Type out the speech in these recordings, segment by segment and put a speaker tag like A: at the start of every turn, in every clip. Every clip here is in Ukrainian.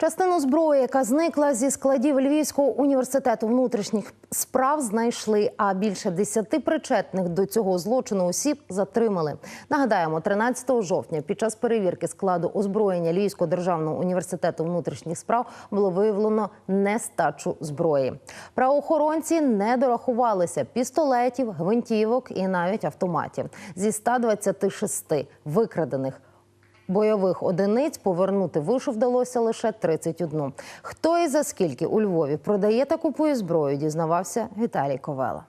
A: Частину зброї, яка зникла зі складів Львівського університету внутрішніх справ, знайшли. А більше десяти причетних до цього злочину осіб затримали. Нагадаємо, 13 жовтня під час перевірки складу озброєння Львівського державного університету внутрішніх справ було виявлено нестачу зброї. Правоохоронці не дорахувалися пістолетів, гвинтівок і навіть автоматів зі 126 викрадених. Бойових одиниць повернути вишу вдалося лише 31. Хто і за скільки у Львові продає та купує зброю, дізнавався Віталій Ковела.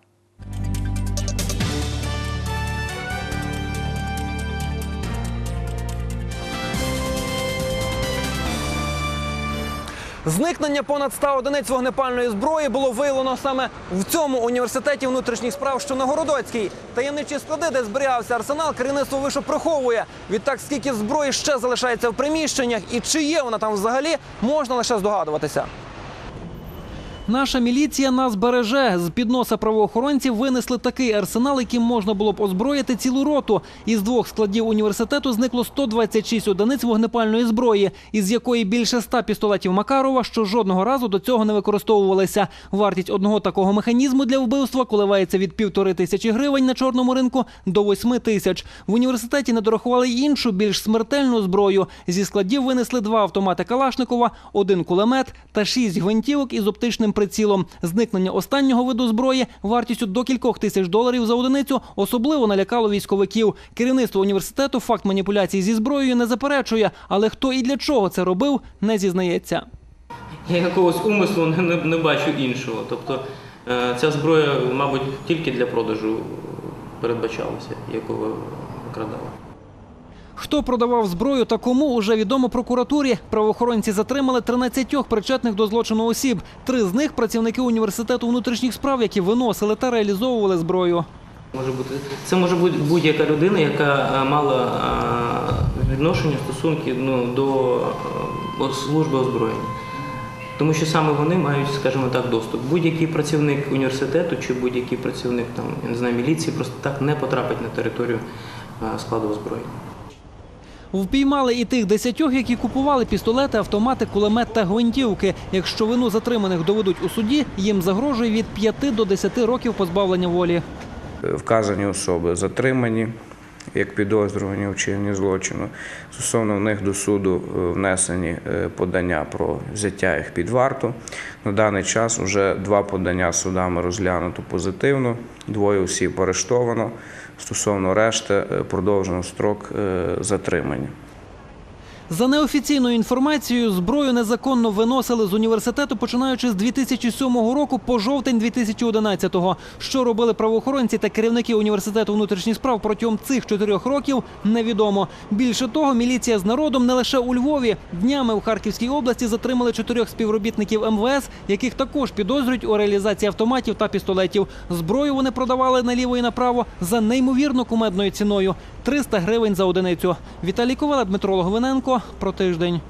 B: Зникнення понад 100 одиниць вогнепальної зброї було виявлено саме в цьому університеті внутрішніх справ, що на Городоцькій. Таємничі склади, де зберігався арсенал, керівництво вишу приховує. Відтак, скільки зброї ще залишається в приміщеннях і чи є вона там взагалі, можна лише здогадуватися. Наша міліція нас береже. З під носа правоохоронців винесли такий арсенал, яким можна було б озброїти цілу роту. Із двох складів університету зникло 126 одиниць вогнепальної зброї, із якої більше 100 пістолетів Макарова, що жодного разу до цього не використовувалися. Вартість одного такого механізму для вбивства коливається від півтори тисячі гривень на чорному ринку до восьми тисяч. В університеті не дорахували й іншу, більш смертельну зброю. Зі складів винесли два автомати Калашникова, один кулемет та шість гвинтівок із оптичним прицілом. Зникнення останнього виду зброї вартістю до кількох тисяч доларів за одиницю особливо налякало військовиків. Керівництво університету факт маніпуляцій зі зброєю не заперечує, але хто і для чого це робив, не зізнається.
C: Я якогось умислу не, не, не бачу іншого. Тобто е, ця зброя, мабуть, тільки для продажу передбачалася, яку викрадали.
B: Хто продавав зброю та кому уже відомо прокуратурі. Правоохоронці затримали 13 причетних до злочину осіб. Три з них працівники університету внутрішніх справ, які виносили та реалізовували зброю.
C: Може бути, це може бути будь-яка людина, яка е, мала е, відношення, стосунки ну, до е, служби озброєння. Тому що саме вони мають, скажімо так, доступ. Будь-який працівник університету чи будь-який працівник там, я не знаю, міліції просто так не потрапить на територію складу озброєння.
B: Впіймали і тих десятьох, які купували пістолети, автомати, кулемет та гвинтівки. Якщо вину затриманих доведуть у суді, їм загрожує від 5 до 10 років позбавлення волі.
D: Вказані особи затримані як підозрювані у вчиненні злочину. Стосовно них до суду е, внесені е, подання про взяття їх під варту. На даний час вже два подання судами розглянуто позитивно, двоє осіб арештовано. Стосовно решти е, продовжено строк затримання.
B: За неофіційною інформацією, зброю незаконно виносили з університету, починаючи з 2007 року по жовтень 2011-го. Що робили правоохоронці та керівники університету внутрішніх справ протягом цих чотирьох років, невідомо. Більше того, міліція з народом не лише у Львові. Днями у Харківській області затримали чотирьох співробітників МВС, яких також підозрюють у реалізації автоматів та пістолетів. Зброю вони продавали наліво і направо за неймовірно кумедною ціною 300 гривень за одиницю. Віталій Ковала, Дмитро Логвиненко про тиждень.